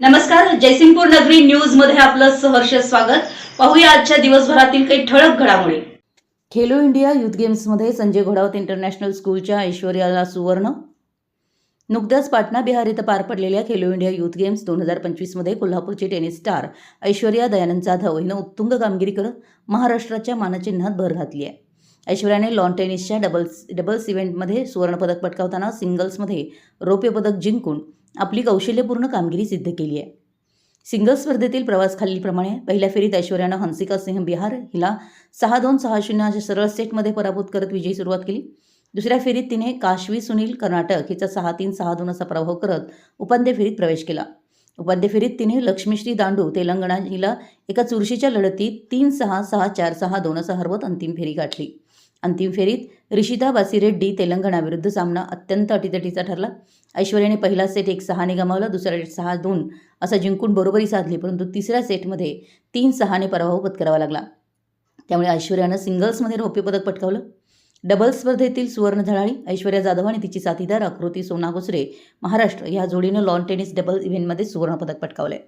नमस्कार जयसिंगपूर नगरी न्यूजमध्ये आपलं सहर्ष स्वागत. पाहूया आजच्या दिवसभरातील काही ठळक घडामोडी. खेलो इंडिया युथ गेम्समध्ये संजय घोडावत इंटरनॅशनल स्कूलच्या ऐश्वर्याला सुवर्ण. नुकत्याच पाटणा बिहार इथं पार पडलेल्या खेलो इंडिया युथ गेम्स दोन हजार पंचवीसमध्ये कोल्हापूरची टेनिस स्टार ऐश्वर्या दयानंद जाधव हिनं उत्तुंग कामगिरी करत महाराष्ट्राच्या मानचिन्हात भर घातली आहे. ऐश्वर्याने लॉन टेनिसच्या डबल्स डबल्स इव्हेंटमध्ये सुवर्णपदक पटकावताना सिंगल्समध्ये रौप्य पदक जिंकून आपली कौशल्यपूर्ण कामगिरी सिद्ध केली आहे. सिंगल्स स्पर्धेतील प्रवास खालीलप्रमाणे पहिल्या फेरीत ऐश्वर्यानं हंसिका सिंह बिहार हिला सहा दोन सहा शून्य अशा सरळ सेटमध्ये पराभूत करत विजयी सुरुवात केली. दुसऱ्या फेरीत तिने काशवी सुनील कर्नाटक हिचा सहा तीन सहा दोन असा पराभव करत उपांत्य फेरीत प्रवेश केला. उपांत्य फेरीत तिने लक्ष्मीश्री दांडू तेलंगणा हिला एका चुरशीच्या लढतीत तीन सहा सहा चार सहा दोन असा हरवत अंतिम फेरी गाठली. अंतिम फेरीत रिशिता बासिरेड्डी तेलंगणाविरुद्ध सामना अत्यंत अटीतटीचा ठरला. ऐश्वर्याने पहिला सेट एक सहाने गमावला दुसरा सेट सहा दोन असा जिंकून बरोबरी साधली परंतु तिसऱ्या सेटमध्ये तीन सहाने पराभव पत्करावा लागला. त्यामुळे ऐश्वर्यानं सिंगल्समध्ये रौप्य पदक पटकावलं. डबल स्पर्धेतील सुवर्ण झळाळी ऐश्वर्या जाधव आणि तिची साथीदार आकृती सोनाकुसरे महाराष्ट्र या जोडीनं लॉन टेनिस डबल इव्हेंटमध्ये सुवर्णपदक पटकावले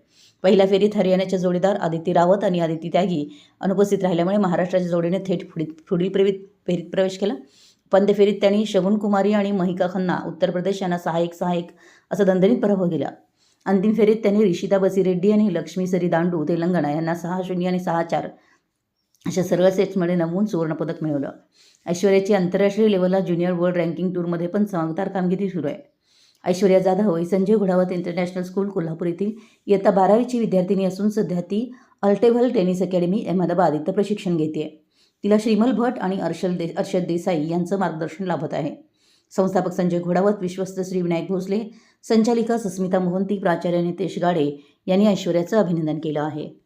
पहिल्या फेरीत हरियाणाच्या जोडीदार आदिती रावत आणि आदिती त्यागी अनुपस्थित राहिल्यामुळे महाराष्ट्राच्या जोडीने थेट पुढील पुढील प्रेरित फेरीत प्रवेश केला. पंद्य फेरीत त्यांनी शगुन कुमारी आणि महिका खन्ना उत्तर प्रदेश यांना सहा एक सहा एक असा दणदणीत पराभव केला. अंतिम फेरीत त्यांनी रिशिता बसीरेड्डी आणि लक्ष्मी सरी दांडू तेलंगणा यांना सहा शून्य आणि सहा चार अशा सर्व सेट्समध्ये नमवून सुवर्णपदक मिळवलं. ऐश्वर्याची आंतरराष्ट्रीय लेवलला ज्युनियर वर्ल्ड रँकिंग टूरमध्ये पण चमकदार कामगिरी सुरू आहे. ऐश्वर्या जाधव ही संजय घोडावत इंटरनॅशनल स्कूल कोल्हापूर येथील इयत्ता बारावीची विद्यार्थिनी असून सध्या ती अल्टेव्हल टेनिस अकॅडमी अहमदाबाद इथं प्रशिक्षण घेते. तिला श्रीमल भट आणि अर्शल दे अर्षद देसाई यांचं मार्गदर्शन लाभत आहे. संस्थापक संजय घोडावत विश्वस्त श्री विनायक भोसले संचालिका सस्मिता मोहंती प्राचार्य नितेश गाडे यांनी ऐश्वर्याचं अभिनंदन केलं आहे.